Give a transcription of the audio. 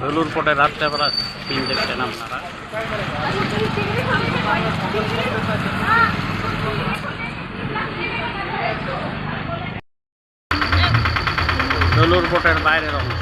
বেলুর পটে রাত্রেবেলা সিন দেখছেন আপনারা বেলুর পটের বাইরের অংশ।